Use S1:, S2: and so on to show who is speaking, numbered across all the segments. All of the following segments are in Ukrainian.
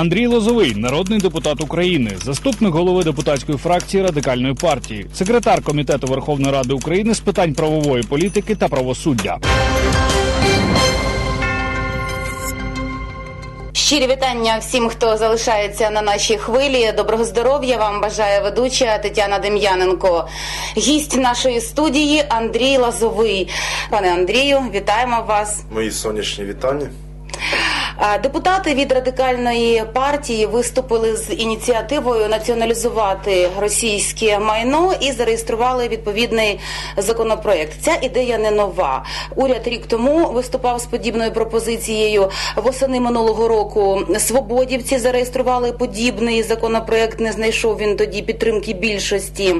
S1: Андрій Лозовий, народний депутат України, заступник голови депутатської фракції радикальної партії, секретар комітету Верховної Ради України з питань правової політики та правосуддя.
S2: Щирі вітання всім, хто залишається на нашій хвилі. Доброго здоров'я вам бажає ведуча Тетяна Дем'яненко. Гість нашої студії Андрій Лазовий. Пане Андрію, вітаємо вас.
S3: Мої сонячні вітання.
S2: Депутати від радикальної партії виступили з ініціативою націоналізувати російське майно і зареєстрували відповідний законопроект. Ця ідея не нова. Уряд рік тому виступав з подібною пропозицією. Восени минулого року свободівці зареєстрували подібний законопроект. Не знайшов він тоді підтримки більшості.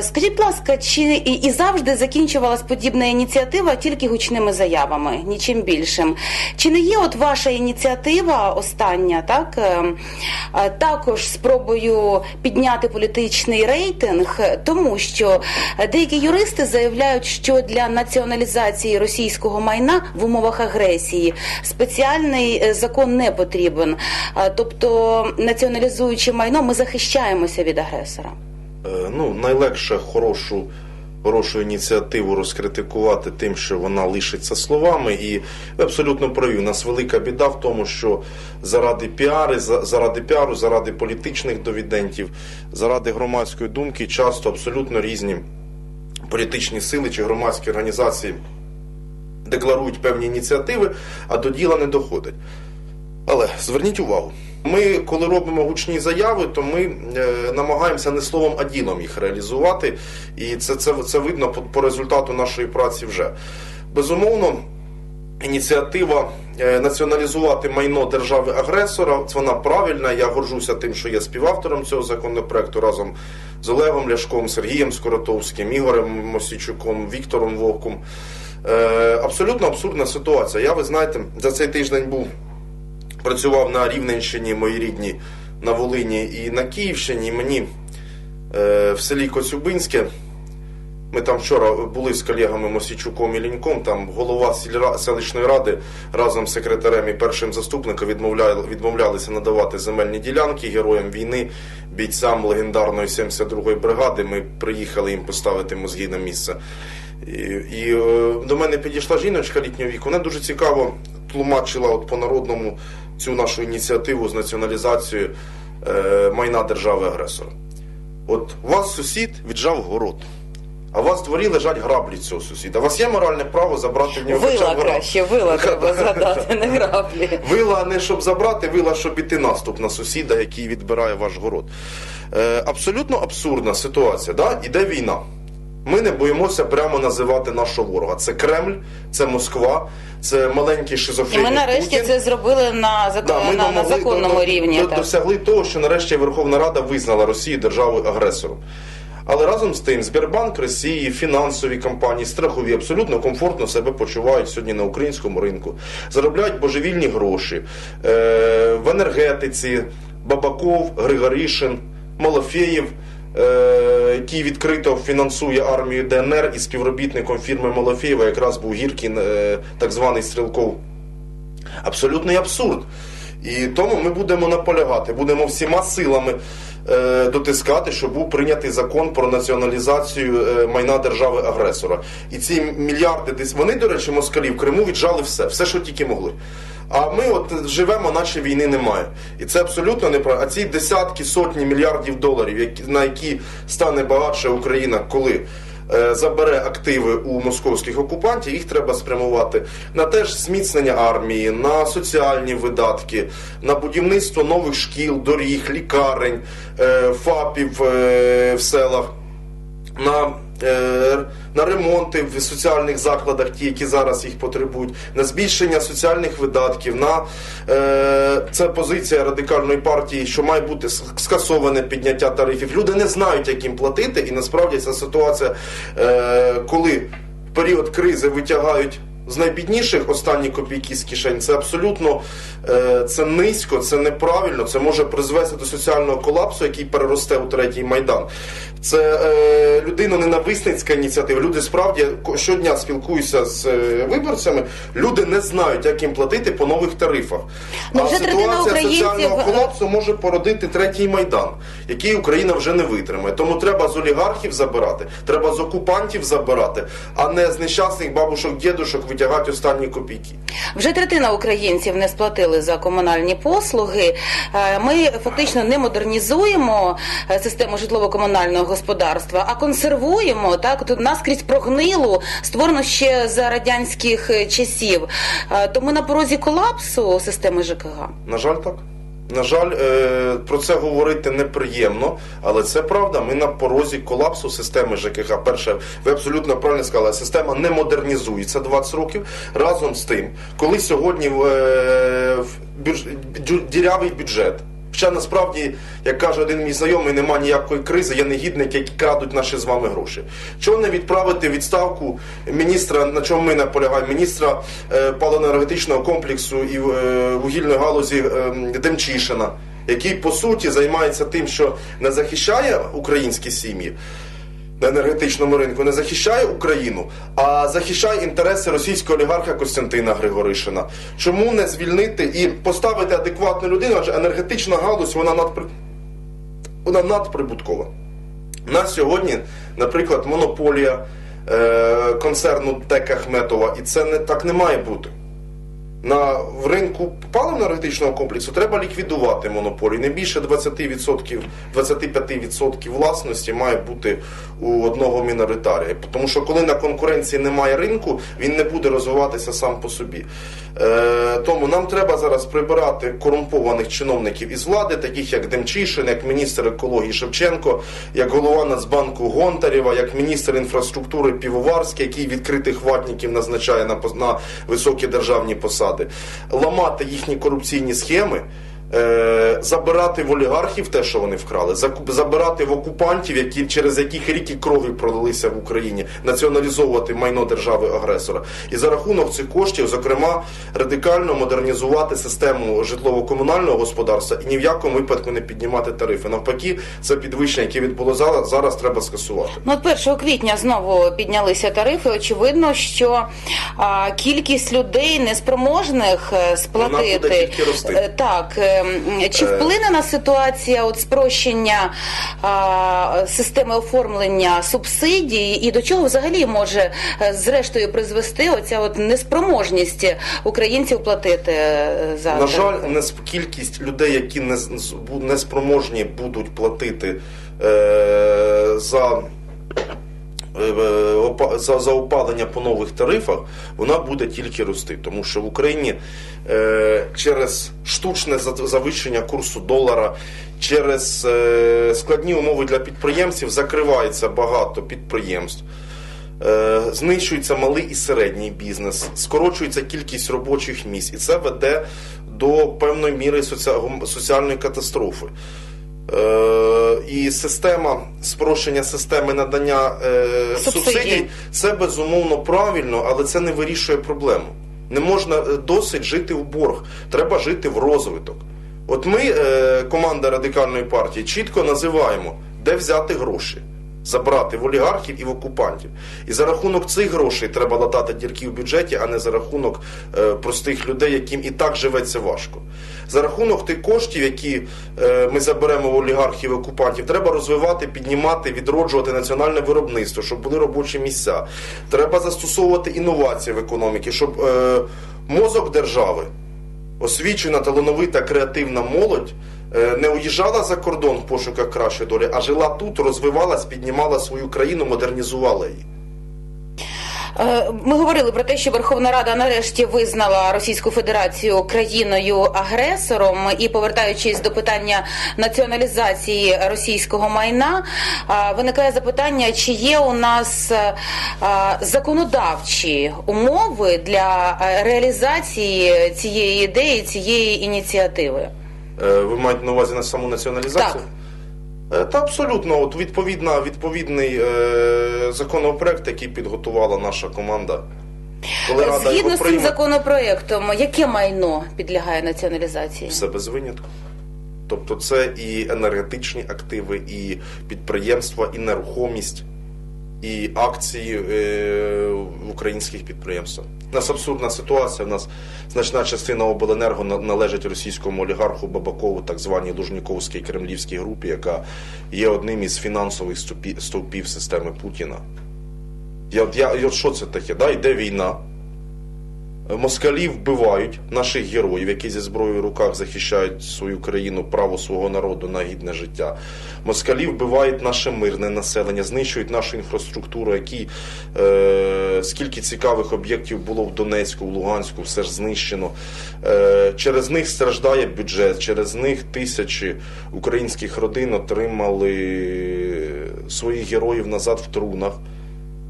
S2: Скажіть, будь ласка, чи і завжди закінчувалась подібна ініціатива тільки гучними заявами, нічим більшим? Чи не є от ваша ініціатива остання, так е, е, також спробою підняти політичний рейтинг, тому що деякі юристи заявляють, що для націоналізації російського майна в умовах агресії спеціальний е, закон не потрібен. Е, Тобто, націоналізуючи майно, ми захищаємося від агресора.
S3: Ну, найлегше хорошу, хорошу ініціативу розкритикувати тим, що вона лишиться словами. І ви абсолютно праві. У нас велика біда в тому, що заради піари, заради піару, заради політичних довідентів, заради громадської думки часто абсолютно різні політичні сили чи громадські організації декларують певні ініціативи, а до діла не доходять. Але зверніть увагу, ми, коли робимо гучні заяви, то ми е, намагаємося не словом, а ділом їх реалізувати, і це, це, це видно по, по результату нашої праці вже. Безумовно, ініціатива е, націоналізувати майно держави-агресора, вона правильна. Я горжуся тим, що є співавтором цього законопроекту разом з Олегом Ляшком, Сергієм Скоротовським, Ігорем Мосійчуком, Віктором Вовком. Е, абсолютно абсурдна ситуація. Я, ви знаєте, за цей тиждень був працював на Рівненщині, мої рідні на Волині і на Київщині. Мені е, в селі Коцюбинське. Ми там вчора були з колегами Мосійчуком і Ліньком. Там голова селищної ради разом з секретарем і першим заступником відмовляли, відмовлялися надавати земельні ділянки героям війни, бійцям легендарної 72-ї бригади. Ми приїхали їм поставити мозги на місце. І, і е, до мене підійшла жіночка літнього віку. Вона дуже цікаво тлумачила от по народному цю нашу ініціативу з націоналізацією е, майна держави-агресора. От у вас сусід віджав город, а у вас в дворі лежать граблі цього сусіда. У вас є моральне право забрати в нього
S2: Вила краще, вила треба згадати, не граблі.
S3: Вила не щоб забрати, вила, щоб іти наступ на сусіда, який відбирає ваш город. Е, абсолютно абсурдна ситуація. Да? Іде війна. Ми не боїмося прямо називати нашого ворога. Це Кремль, це Москва, це маленький
S2: І
S3: шизофренік
S2: ми нарешті
S3: Путін.
S2: це зробили на, закон,
S3: Да, ми
S2: на, на
S3: домогли-
S2: законному
S3: до- до-
S2: рівні.
S3: до-
S2: так.
S3: досягли того, що нарешті Верховна Рада визнала Росію державою агресором. Але разом з тим, Сбербанк Росії, фінансові компанії, страхові абсолютно комфортно себе почувають сьогодні на українському ринку, заробляють божевільні гроші е, в енергетиці. Бабаков, Григоришин, Малофеєв, е, який відкрито фінансує армію ДНР і співробітником фірми Малофеєва якраз був Гіркін, е, так званий Стрілков абсолютний абсурд. І тому ми будемо наполягати, будемо всіма силами е, дотискати, щоб був прийнятий закон про націоналізацію е, майна держави-агресора. І ці мільярди десь вони, до речі, москалі в Криму віджали все, все, що тільки могли. А ми от живемо, наче війни немає. І це абсолютно неправильно. А ці десятки, сотні мільярдів доларів, які, на які стане багатша Україна, коли забере активи у московських окупантів, їх треба спрямувати на теж зміцнення армії, на соціальні видатки, на будівництво нових шкіл, доріг, лікарень, е, ФАПів е, в селах. На, е, на ремонти в соціальних закладах, ті, які зараз їх потребують, на збільшення соціальних видатків, на е, це позиція радикальної партії, що має бути скасоване підняття тарифів. Люди не знають, як їм платити, і насправді ця ситуація, е, коли в період кризи витягають з найбідніших останні копійки з кишень. Це абсолютно е, це низько, це неправильно. Це може призвести до соціального колапсу, який переросте у третій майдан. Це е, людино-ненависницька ініціатива. Люди справді щодня спілкуюся з е, виборцями. Люди не знають, як їм платити по нових тарифах.
S2: Ну,
S3: а ситуація
S2: українців,
S3: соціального
S2: е,
S3: колапсу може породити третій майдан, який Україна вже не витримає. Тому треба з олігархів забирати, треба з окупантів забирати, а не з нещасних бабушок, дідушок витягати останні копійки.
S2: Вже третина українців не сплатили за комунальні послуги. Е, Ми фактично не модернізуємо е, систему житлово-комунального господарства, а консервуємо так. Тут наскрізь прогнилу, створено ще за радянських е, часів. Тому на порозі колапсу системи ЖКГ.
S3: На жаль, так. На жаль, е, про це говорити неприємно, але це правда. Ми на порозі колапсу системи ЖКХ. Перше, ви абсолютно правильно сказали, система не модернізується 20 років. Разом з тим, коли сьогодні е, в бюдж- дірявий бюджет. Хоча насправді, як каже один мій знайомий, нема ніякої кризи, є негідники, які крадуть наші з вами гроші. Чого не відправити відставку міністра, на чому ми наполягаємо, міністра е, паливно-енергетичного комплексу і е, вугільної галузі е, Демчишина, який по суті займається тим, що не захищає українські сім'ї. На енергетичному ринку не захищає Україну, а захищає інтереси російського олігарха Костянтина Григоришина. Чому не звільнити і поставити адекватну людину? Адже енергетична галузь вона надпри... вона надприбуткова. У нас сьогодні, наприклад, монополія е, концерну ТЕК Ахметова, і це не так не має бути. На в ринку паливно-енергетичного комплексу треба ліквідувати монополію. Не більше 20%, 25% власності має бути у одного міноритарія. Тому що коли на конкуренції немає ринку, він не буде розвиватися сам по собі. Е, тому нам треба зараз прибирати корумпованих чиновників із влади, таких як Демчишин, як міністр екології Шевченко, як голова Нацбанку Гонтарєва, як міністр інфраструктури Півоварський, який відкритих ватників назначає на, на високі державні посади, ламати їхні корупційні схеми. Е, забирати в олігархів те, що вони вкрали, забирати в окупантів, які через яких ріки крові пролилися в Україні, націоналізовувати майно держави агресора, і за рахунок цих коштів, зокрема, радикально модернізувати систему житлово-комунального господарства і ні в якому випадку не піднімати тарифи. Навпаки, це підвищення, яке відбулося зараз, зараз треба скасувати.
S2: Ну, от 1 квітня знову піднялися тарифи. Очевидно, що а, кількість людей неспроможних е, сплатити
S3: Вона буде тільки рости.
S2: Е, Так е, чи
S3: Е.
S2: вплине на ситуація от спрощення а, системи оформлення субсидій, і до чого взагалі може е, зрештою призвести оця от неспроможність українців платити е, за
S3: На жаль, кількість людей, які не, неспроможні будуть платити е, за, за, за опалення по нових тарифах, вона буде тільки рости. Тому що в Україні е, через штучне завищення курсу долара, через е, складні умови для підприємців закривається багато підприємств. Е, Знищується малий і середній бізнес, скорочується кількість робочих місць, і це веде до певної міри соці- соціальної катастрофи. Е, І система спрощення системи надання е,
S2: Субсидій.
S3: субсидій це безумовно правильно, але це не вирішує проблему. Не можна е, досить жити в борг, треба жити в розвиток. От ми, е, команда радикальної партії, чітко називаємо, де взяти гроші. Забрати в олігархів і в окупантів. І за рахунок цих грошей треба латати дірки в бюджеті, а не за рахунок е, простих людей, яким і так живеться важко. За рахунок тих коштів, які е, ми заберемо в олігархів і окупантів, треба розвивати, піднімати, відроджувати національне виробництво, щоб були робочі місця. Треба застосовувати інновації в економіці, щоб е, мозок держави освічена, талановита, креативна молодь не уїжджала за кордон в пошуках кращої долі, а жила тут, розвивалась, піднімала свою країну, модернізувала її.
S2: Е, Ми говорили про те, що Верховна Рада нарешті визнала Російську Федерацію країною агресором. І повертаючись до питання націоналізації російського майна, е, виникає запитання, чи є у нас е, е, законодавчі умови для е, реалізації цієї ідеї, цієї ініціативи.
S3: Е, Ви маєте на увазі на саму націоналізацію? Е, Та абсолютно, от відповідна, відповідний е, законопроект, який підготувала наша команда. Коли Рада
S2: Згідно
S3: його
S2: з цим
S3: прийме,
S2: законопроектом, яке майно підлягає націоналізації?
S3: все без винятку. Тобто це і енергетичні активи, і підприємства, і нерухомість, і акції е, в українських підприємствах. У нас абсурдна ситуація. У нас значна частина обленерго належить російському олігарху Бабакову, так званій Лужніковській кремлівській групі, яка є одним із фінансових стовпів системи Путіна. Я, я, що це таке? Да? Йде війна. Москалі вбивають наших героїв, які зі зброєю в руках захищають свою країну, право свого народу на гідне життя. Москалі вбивають наше мирне населення, знищують нашу інфраструктуру, які е, скільки цікавих об'єктів було в Донецьку, в Луганську, все ж знищено. Е, через них страждає бюджет, через них тисячі українських родин отримали своїх героїв назад в трунах.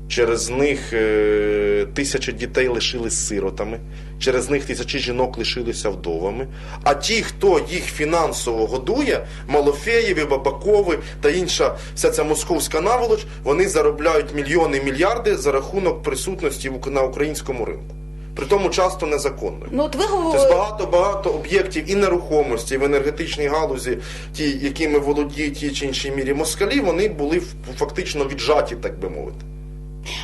S3: Через них е, тисячі дітей лишились сиротами, через них тисячі жінок лишилися вдовами. А ті, хто їх фінансово годує, Малофеєві, Бабакови та інша вся ця московська наволоч, вони заробляють мільйони мільярди за рахунок присутності на українському ринку. При тому часто незаконною.
S2: Ну, от ви
S3: Тобто багато багато об'єктів і нерухомості і в енергетичній галузі, ті, якими володіють ті чи іншій мірі москалі, вони були фактично віджаті, так би мовити.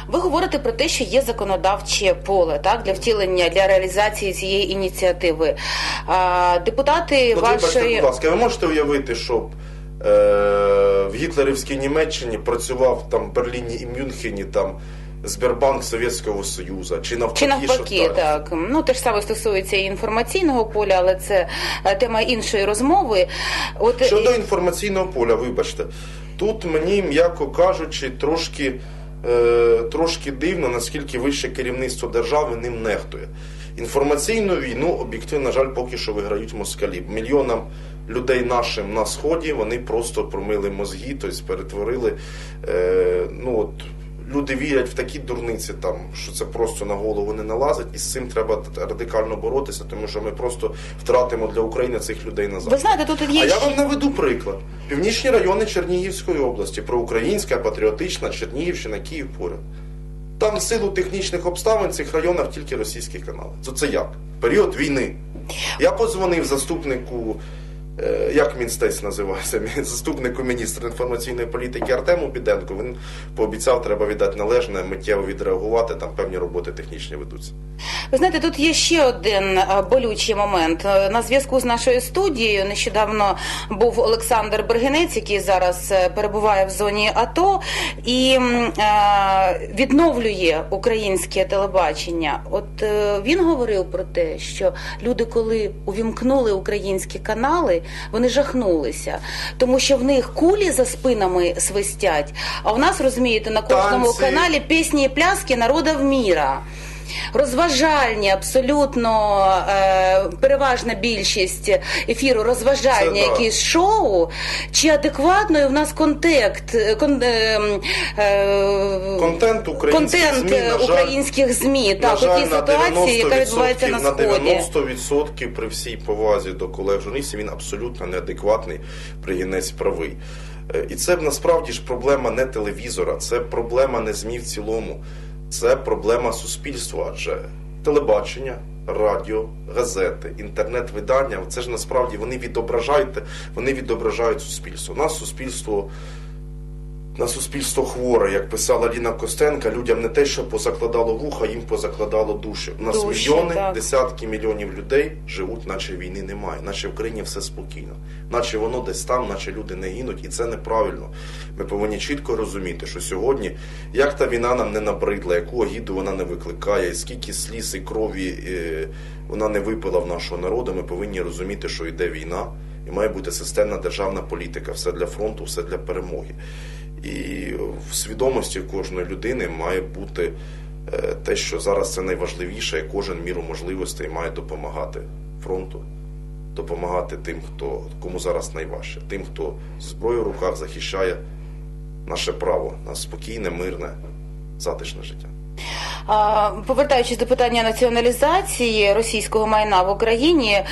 S2: Ви говорите про те, що є законодавче поле так для втілення для реалізації цієї ініціативи. А, депутати
S3: Ну, вибачте,
S2: вашої
S3: будь ласка, ви можете уявити, щоб е, в гітлерівській Німеччині працював там в Берліні і Мюнхені там Сбербанк Совєтського Союзу, чи навпаки,
S2: Чи навпаки,
S3: щоб
S2: так ну те ж саме стосується і інформаційного поля, але це е, тема іншої розмови. От
S3: Щодо інформаційного поля, вибачте, тут мені, м'яко кажучи, трошки, трошки дивно, наскільки вище керівництво держави ним нехтує. Інформаційну війну, об'єктивно, на жаль, поки що виграють москалі. Мільйонам людей нашим на сході вони просто промили мозги, тобто перетворили. Е, ну от люди вірять в такі дурниці, там що це просто на голову не налазить, і з цим треба радикально боротися, тому що ми просто втратимо для України цих людей назад.
S2: ви знаєте, тут є
S3: А я вам наведу приклад. Північні райони Чернігівської області, проукраїнська, патріотична, Чернігівщина, Київ поряд. Там в силу технічних обставин в цих районах тільки російські канали. Це, це як? Період війни. Я подзвонив заступнику, як Мінстець називається, мі- заступнику міністра інформаційної політики Артему Біденко. Він пообіцяв, треба віддати належне, миттєво відреагувати, там певні роботи технічні ведуться.
S2: Ви знаєте, тут є ще один е, болючий момент. Е, На зв'язку з нашою студією нещодавно був Олександр Бергенець, який зараз е, перебуває в зоні АТО і е, відновлює українське телебачення. От е, він говорив про те, що люди, коли увімкнули українські канали, вони жахнулися, тому що в них кулі за спинами свистять. А в нас розумієте на кожному
S3: Танці.
S2: каналі пісні і пляски народів міра. Розважальні, абсолютно е, переважна більшість ефіру розважальні
S3: Це так.
S2: якісь шоу, чи адекватною в нас контекст, е, кон, е, е,
S3: Контент українських
S2: контент
S3: ЗМІ, на жаль,
S2: українських ЗМІ,
S3: На
S2: так, у
S3: жаль,
S2: тій
S3: на
S2: ситуації, яка відбувається на
S3: 90%,
S2: сході.
S3: на 90% при всій повазі до колег журналістів він абсолютно неадекватний, приєнець правий. Е, І це насправді ж проблема не телевізора, це проблема не ЗМІ в цілому, це проблема суспільства, адже телебачення. Радіо, газети, інтернет-видання це ж насправді вони відображають, вони відображають суспільство. У нас суспільство на суспільство хворе, як писала Ліна Костенка, людям не те, що позакладало вуха, їм позакладало душі. У нас
S2: Душі,
S3: мільйони,
S2: так.
S3: десятки мільйонів людей живуть, наче війни немає, наче в країні все спокійно, наче воно десь там, наче люди не гинуть, і це неправильно. Ми повинні чітко розуміти, що сьогодні, як та війна нам не набридла, яку огіду вона не викликає, скільки сліз і крові е, вона не випила в нашого народу, ми повинні розуміти, що йде війна, і має бути системна державна політика, все для фронту, все для перемоги. І в свідомості кожної людини має бути е, те, що зараз це найважливіше, і кожен міру можливостей має допомагати фронту, допомагати тим, хто кому зараз найважче, тим, хто з зброєю в руках захищає наше право на спокійне, мирне, затишне життя.
S2: Повертаючись до питання націоналізації російського майна в Україні,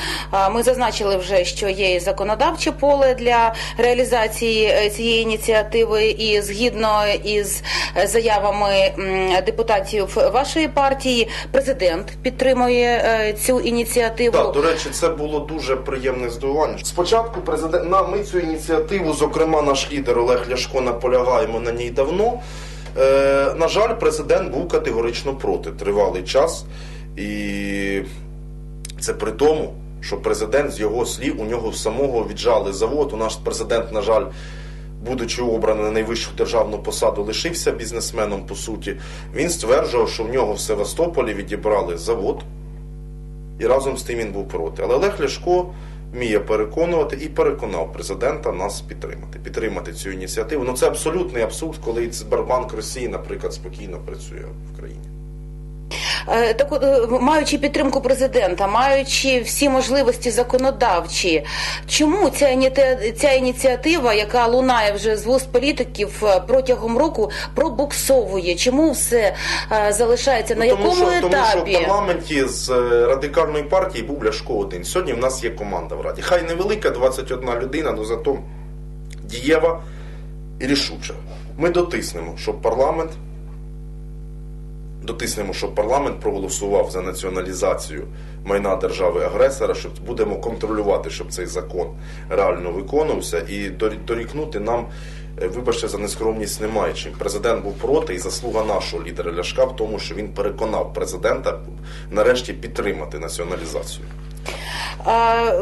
S2: ми зазначили вже, що є законодавче поле для реалізації е, цієї ініціативи, і згідно із е, заявами депутатів вашої партії, президент підтримує е, цю ініціативу.
S3: Так, до речі, це було дуже приємне здивування. Спочатку президент на ми цю ініціативу, зокрема, наш лідер Олег Ляшко наполягаємо на ній давно. Е, на жаль, президент був категорично проти тривалий час, і це при тому, що президент з його слів у нього самого віджали завод. У наш президент, на жаль, будучи обраний на найвищу державну посаду, лишився бізнесменом по суті. Він стверджував, що в нього в Севастополі відібрали завод, і разом з тим він був проти. Але Олег Ляшко вміє переконувати і переконав президента нас підтримати, підтримати цю ініціативу. Ну це абсолютний абсурд, коли Цбербанк Росії, наприклад, спокійно працює в країні.
S2: Е, Так, е, маючи підтримку президента, маючи всі можливості законодавчі, чому ця ця ініціатива, яка лунає вже з вуст політиків е, протягом року, пробуксовує? Чому все залишається на
S3: Ну, тому,
S2: якому
S3: що, тому що в парламенті з радикальної партії був Ляшко один. Сьогодні в нас є команда в раді. Хай невелика, 21 людина, але зато дієва і рішуча. Ми дотиснемо, щоб парламент дотиснемо, щоб парламент проголосував за націоналізацію майна держави-агресора, щоб будемо контролювати, щоб цей закон реально виконувався, і дорікнути нам, е, вибачте, за нескромність немає чим. Президент був проти, і заслуга нашого лідера Ляшка в тому, що він переконав президента нарешті підтримати націоналізацію.
S2: Е,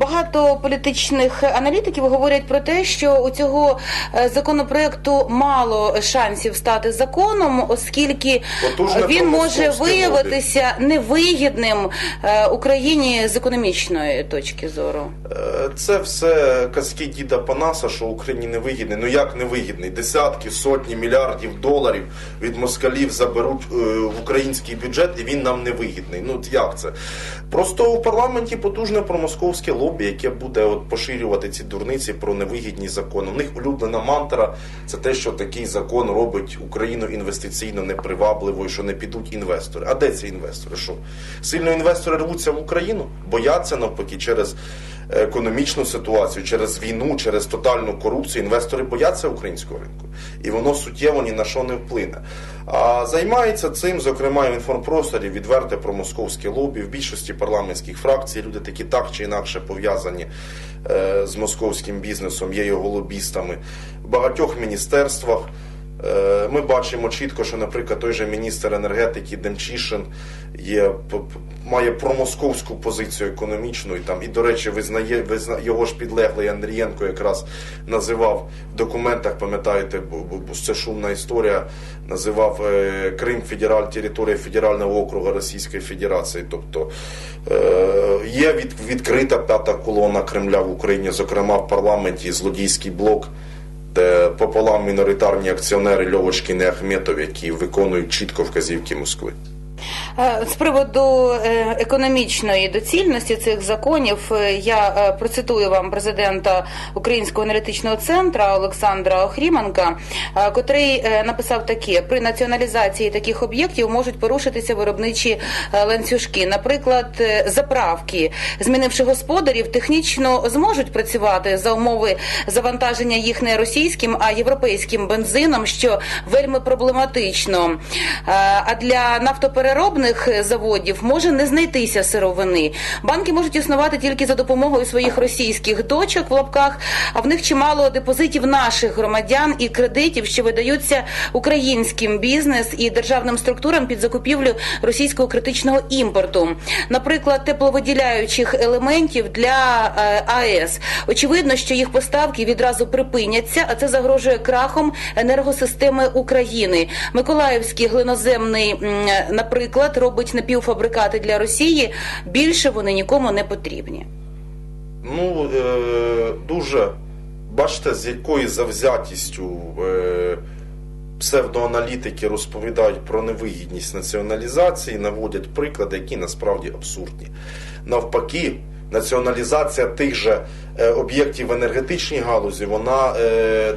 S2: Багато політичних аналітиків говорять про те, що у цього е, законопроекту мало шансів стати законом, оскільки
S3: Потужне
S2: він може виявитися невигідним е, Україні з економічної точки зору.
S3: Е, Це все казки діда Панаса, що Україні не вигідний. Ну як не вигідний? Десятки, сотні мільярдів доларів від москалів заберуть е, в український бюджет, і він нам не вигідний. Ну як це? Просто у парламенті потужне промосковське лобі, яке буде от поширювати ці дурниці про невигідні закони. У них улюблена мантра це те, що такий закон робить Україну інвестиційно непривабливою, що не підуть інвестори. А де ці інвестори? Що сильно інвестори рвуться в Україну? Бояться навпаки через економічну ситуацію, через війну, через тотальну корупцію. Інвестори бояться українського ринку, і воно суттєво ні на що не вплине. А займається цим, зокрема, в інформпросторі відверте промосковське лобі. В більшості парламентських фракцій люди такі так чи інакше пов'язані е, з московським бізнесом, є його лобістами в багатьох міністерствах. Е, Ми бачимо чітко, що, наприклад, той же міністр енергетики Демчишин є має промосковську позицію економічну, і там і до речі, визнає визна його ж підлеглий Андрієнко якраз називав в документах, пам'ятаєте, це шумна історія. Називав е, Крим федераль територія федерального округу Російської Федерації. Тобто е, є від, відкрита п'ята колона Кремля в Україні, зокрема в парламенті злодійський блок де пополам міноритарні акціонери Льовочкін і Ахметов, які виконують чітко вказівки Москви.
S2: Е, З приводу е, економічної доцільності цих законів е, я процитую вам президента Українського аналітичного центру Олександра Охріменка, е, котрий написав таке: при націоналізації таких об'єктів можуть порушитися виробничі ланцюжки. Наприклад, заправки, змінивши господарів, технічно зможуть працювати за умови завантаження їх не російським, а європейським бензином, що вельми проблематично. А для нафтопереробних заводів може не знайтися сировини. Банки можуть існувати тільки за допомогою своїх російських дочок в лапках, а в них чимало депозитів наших громадян і кредитів, що видаються українським бізнес і державним структурам під закупівлю російського критичного імпорту, наприклад, тепловиділяючих елементів для е, АЕС. Очевидно, що їх поставки відразу припиняться, а це загрожує крахом енергосистеми України. Миколаївський глиноземний, наприклад, робить напівфабрикати для Росії. Більше вони нікому не потрібні.
S3: Ну, е, дуже бачите, з якою завзятістю е, псевдоаналітики розповідають про невигідність націоналізації, наводять приклади, які насправді абсурдні. Навпаки, націоналізація тих же е, об'єктів в енергетичній галузі вона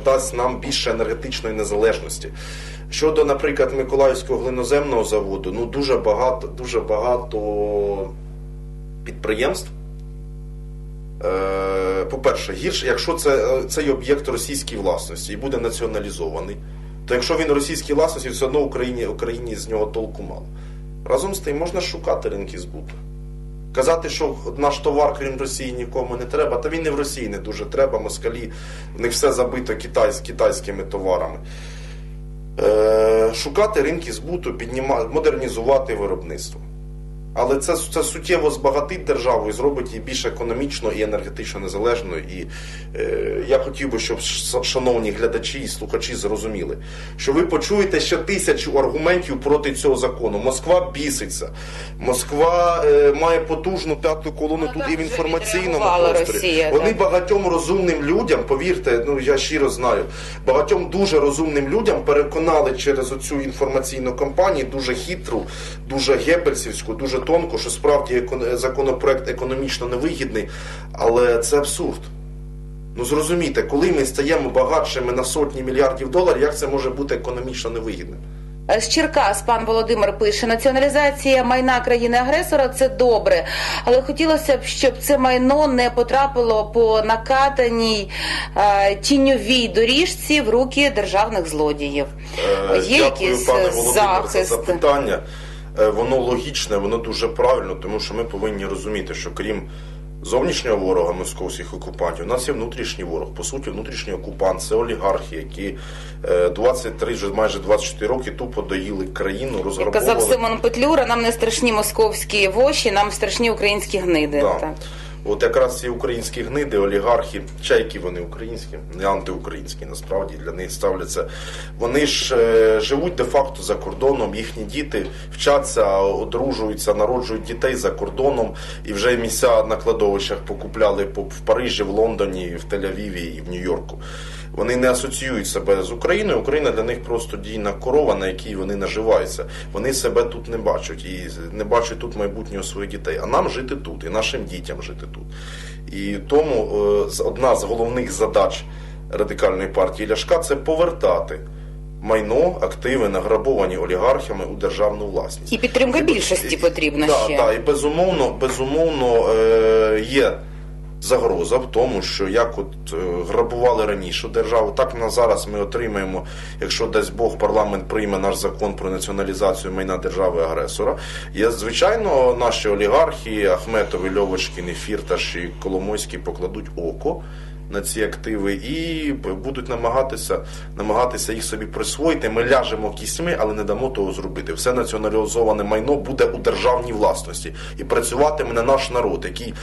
S3: дасть нам більше енергетичної незалежності. Щодо, наприклад, Миколаївського глиноземного заводу, ну дуже багато, дуже багато підприємств. Е, По-перше, гірше, якщо це, е, цей об'єкт російській власності і буде націоналізований, то якщо він російській власності, все одно Україні, Україні з нього толку мало. Разом з тим можна шукати ринки збуту. Казати, що наш товар, крім Росії, нікому не треба, та він і в Росії не дуже треба, москалі, в них все забито китай, китайськими товарами. Е, шукати ринки збуту, підніма, модернізувати виробництво. Але це, це суттєво збагатить державу і зробить її більш економічно і енергетично незалежною. І е, я хотів би, щоб шановні глядачі і слухачі зрозуміли, що ви почуєте ще тисячу аргументів проти цього закону. Москва біситься, Москва е, має потужну п'яту колону
S2: Ну,
S3: тут і в інформаційному просторі.
S2: Росія,
S3: Вони
S2: так.
S3: багатьом розумним людям, повірте, ну я щиро знаю, багатьом дуже розумним людям переконали через оцю інформаційну кампанію, дуже хитру, дуже гебельсівську, дуже тонку, що справді законопроект економічно невигідний, але це абсурд. Ну зрозумійте, коли ми стаємо багатшими на сотні мільярдів доларів, як це може бути економічно невигідним?
S2: З Черкас пан Володимир пише: націоналізація майна країни-агресора це добре, але хотілося б, щоб це майно не потрапило по накатаній е, тіньовій доріжці в руки державних злодіїв.
S3: Е,
S2: Є
S3: Дякую,
S2: якийсь
S3: пане Володимир,
S2: захист?
S3: за запитання. Е, Воно логічне, воно дуже правильно, тому що ми повинні розуміти, що крім зовнішнього ворога московських окупантів, у нас є внутрішній ворог. По суті, внутрішній окупант це олігархи, які е, 23, вже майже 24 роки тупо доїли країну,
S2: Як казав. Симон Петлюра, нам не страшні московські воші, нам страшні українські гниди.
S3: Да.
S2: Так.
S3: От якраз ці українські гниди, олігархи, чайки вони українські, не антиукраїнські, насправді для них ставляться. Вони ж е, живуть де-факто за кордоном, їхні діти вчаться, одружуються, народжують дітей за кордоном, і вже місця на кладовищах покупляли по- в Парижі, в Лондоні, в Тель-Авіві і в Нью-Йорку. Вони не асоціюють себе з Україною. Україна для них просто дійна корова, на якій вони наживаються. Вони себе тут не бачать і не бачать тут майбутнього своїх дітей. А нам жити тут, і нашим дітям жити тут. І тому е, одна з головних задач радикальної партії Ляшка це повертати майно, активи, награбовані олігархами у державну власність.
S2: І підтримка більшості потрібна
S3: да,
S2: ще.
S3: Да, і безумовно, безумовно е, є загроза в тому, що як от е, грабували раніше державу, так на зараз ми отримаємо, якщо дасть Бог парламент прийме наш закон про націоналізацію майна держави агресора. Я звичайно наші олігархи, Ахметові, Льовочкіни, Фірташ і Коломойський покладуть око. На ці активи і будуть намагатися намагатися їх собі присвоїти. Ми ляжемо кісьми, але не дамо того зробити. Все націоналізоване майно буде у державній власності і працюватиме на наш народ, який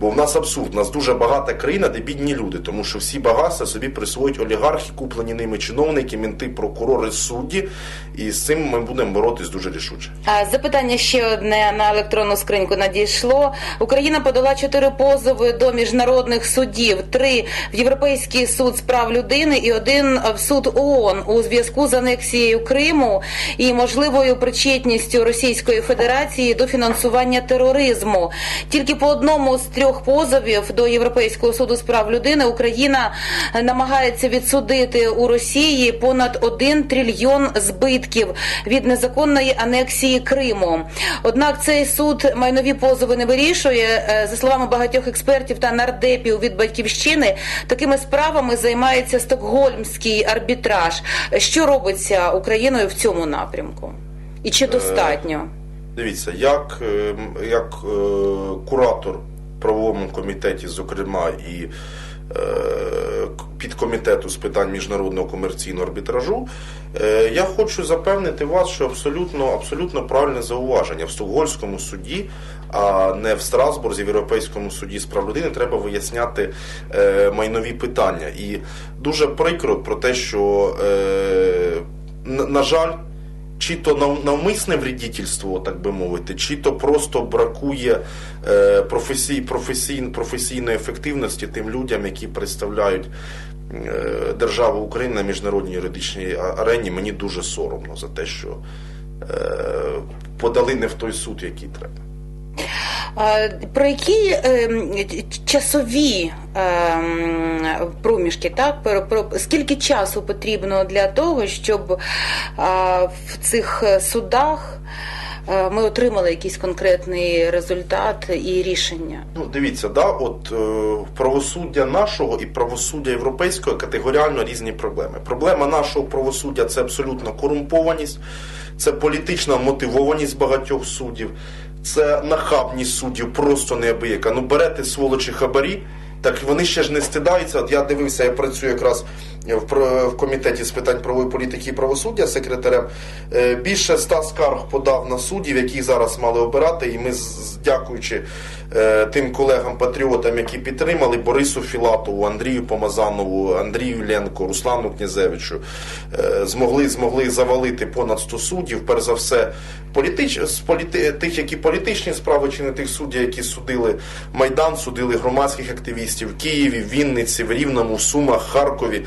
S3: бо в нас абсурд. У нас дуже багата країна, де бідні люди, тому що всі багатства собі присвоїть олігархи, куплені ними чиновники, мінти, прокурори, судді. І з цим ми будемо боротись дуже рішуче.
S2: Запитання ще одне на електронну скриньку надійшло. Україна подала чотири позови до міжнародних судів: три в Європейський суд з прав людини і один в суд ООН у зв'язку з анексією Криму і можливою причетністю Російської Федерації до фінансування тероризму. Тільки по одному з трьох позовів до Європейського суду з прав людини Україна намагається відсудити у Росії понад 1 трильйон збитків від незаконної анексії Криму. Однак цей суд майнові позови не вирішує. Е, За словами багатьох експертів та нардепів від батьківщини, такими справами займається стокгольмський арбітраж. Що робиться Україною в цьому напрямку? І чи достатньо?
S3: Дивіться, як, е, як е, куратор в правовому комітеті, зокрема, і е, підкомітету з питань міжнародного комерційного арбітражу, е, я хочу запевнити вас, що абсолютно, абсолютно правильне зауваження в Стокгольмському суді, а не в Страсбурзі, в Європейському суді з прав людини, треба виясняти е, майнові питання. І дуже прикро про те, що, е, на, жаль, чи то навмисне вредительство, так би мовити, чи то просто бракує професій, професій, професійної ефективності тим людям, які представляють е, державу України на міжнародній юридичній арені. Мені дуже соромно за те, що подали не в той суд, який треба.
S2: Про які ем, часові ем, проміжки, так? Про, про, скільки часу потрібно для того, щоб в цих судах е, ми отримали якийсь конкретний результат і рішення?
S3: Ну, дивіться, да, от е, правосуддя нашого і правосуддя європейського категоріально різні проблеми. Проблема нашого правосуддя це абсолютно корумпованість, це політична мотивованість багатьох суддів, це нахабність суддів, просто неабияка. Ну берете сволочі хабарі. Так вони ще ж не стидаються. От я дивився, я працюю якраз в, комітеті з питань правової політики і правосуддя секретарем. Е, Більше ста скарг подав на суддів, які зараз мали обирати. І ми, дякуючи е, тим колегам-патріотам, які підтримали Борису Філатову, Андрію Помазанову, Андрію Ленко, Руслану Князевичу, е, змогли, змогли завалити понад 100 суддів. Перш за все, політич, політи, тих, які політичні справи, чи не тих суддів, які судили Майдан, судили громадських активістів в Києві, Вінниці, в Рівному, Сумах, Харкові.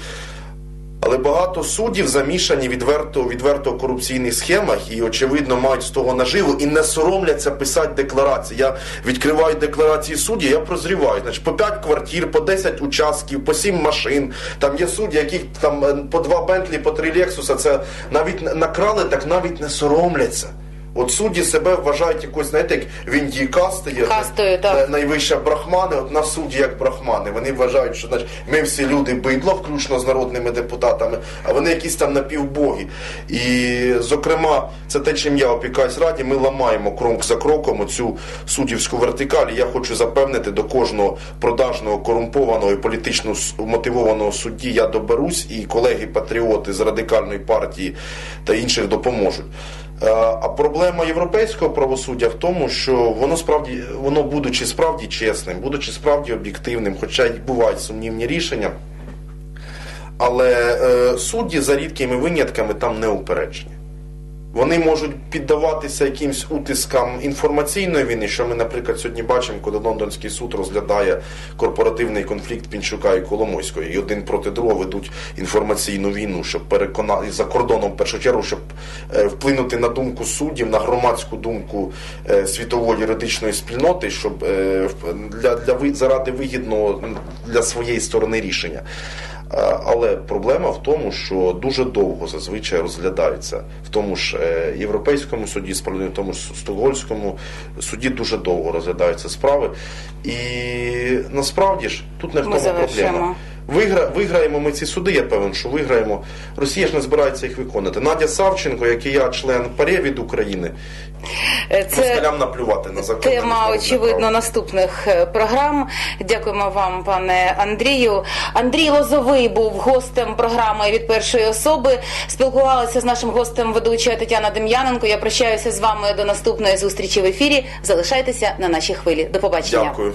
S3: Але багато суддів замішані відверто відверто корупційних схемах і, очевидно, мають з того наживу і не соромляться писати декларації. Я відкриваю декларації судді, я прозріваю. Значить, по 5 квартир, по 10 участків, по 7 машин. Там є судді, яких там е, по 2 Бентлі, по 3 Лексуса. Це навіть накрали, так навіть не соромляться. От судді себе вважають якось, знаєте, як в Індії касти є.
S2: Кастою, так.
S3: Найвища брахмани, от на суді як брахмани. Вони вважають, що значить, ми всі люди бидло, включно з народними депутатами, а вони якісь там напівбоги. І, зокрема, це те, чим я опікаюсь раді, ми ламаємо крок за кроком оцю суддівську вертикаль. І я хочу запевнити до кожного продажного, корумпованого і політично с- мотивованого судді я доберусь, і колеги-патріоти з радикальної партії та інших допоможуть. Е, А проблема європейського правосуддя в тому, що воно справді, воно будучи справді чесним, будучи справді об'єктивним, хоча й бувають сумнівні рішення, але е, судді за рідкими винятками там не упереджені. Вони можуть піддаватися якимсь утискам інформаційної війни, що ми, наприклад, сьогодні бачимо, коли Лондонський суд розглядає корпоративний конфлікт Пінчука і Коломойської, і один проти другого ведуть інформаційну війну, щоб переконати за кордоном в першу чергу, щоб е, вплинути на думку суддів, на громадську думку е, світової юридичної спільноти, щоб е, для, для заради вигідного для своєї сторони рішення. Е, Але проблема в тому, що дуже довго зазвичай розглядається в тому ж е, європейському суді справді, в тому ж стокгольському суді дуже довго розглядаються справи. І насправді ж тут не в тому проблема. Вигра, виграємо ми ці суди, я певен, що виграємо. Росія ж не збирається їх виконати. Надя Савченко, як і я, член ПАРЄ від України,
S2: Е, Це
S3: наплювати на закон.
S2: Тема очевидно
S3: право.
S2: наступних е, програм. Дякуємо вам, пане Андрію. Андрій Лозовий був гостем програми від першої особи. Спілкувалася з нашим гостем ведуча Тетяна Дем'яненко. Я прощаюся з вами до наступної зустрічі в ефірі. Залишайтеся на нашій хвилі. До побачення.
S3: Дякую.